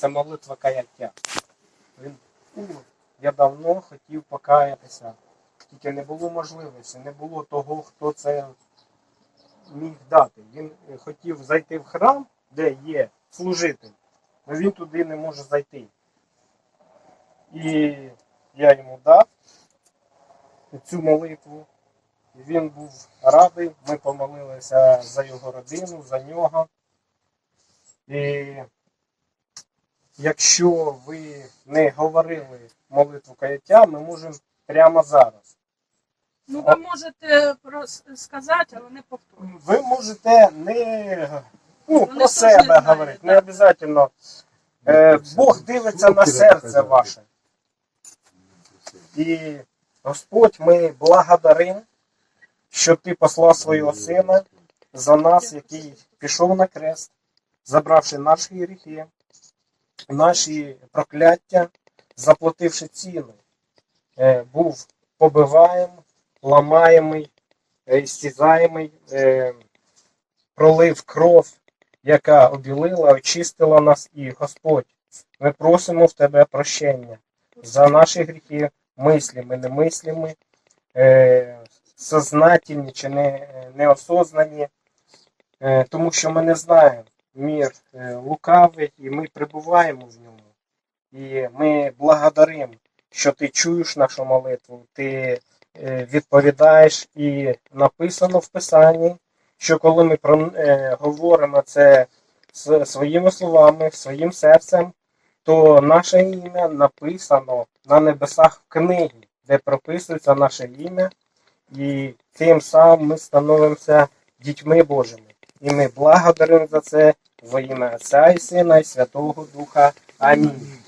це молитва каяття. Він, «У, я давно хотів покаятися, тільки не було можливості, не було того, хто це міг дати. Він е, хотів зайти в храм, де є служитель, але він туди не може зайти. І я йому дав цю молитву. Він був радий, ми помолилися за його родину, за нього. І якщо ви не говорили молитву каяття, ми можемо прямо зараз. Ну, ви можете сказати, але не повторюйте. Ви можете не ну, про себе не говорити, не обов'язково. Е, Бог дивиться на серце ваше. І Господь, ми благодаримо, що Ти послав свого Сина за нас, який пішов на крест, забравши наші гріхи, наші прокляття, заплативши ціну. Е, Був побиваєм, ламаємий, е, стізаємий, е, пролив кров, яка обілила, очистила нас і Господь. Ми просимо в Тебе прощення за наші гріхи, мислими, немислими, е, сознательні чи неосознані, тому що ми не знаємо мір е, лукавий, і ми перебуваємо в ньому. І ми благодаримо, що ти чуєш нашу молитву, ти е, відповідаєш, і написано в Писанні, що коли ми е, говоримо це своїми словами, своїм серцем, то наше ім'я написано на небесах в книгі, де прописується наше ім'я, і тим самим ми становимося дітьми Божими. І ми благодаримо за це во ім'я Отця і Сина і Святого Духа. Амінь.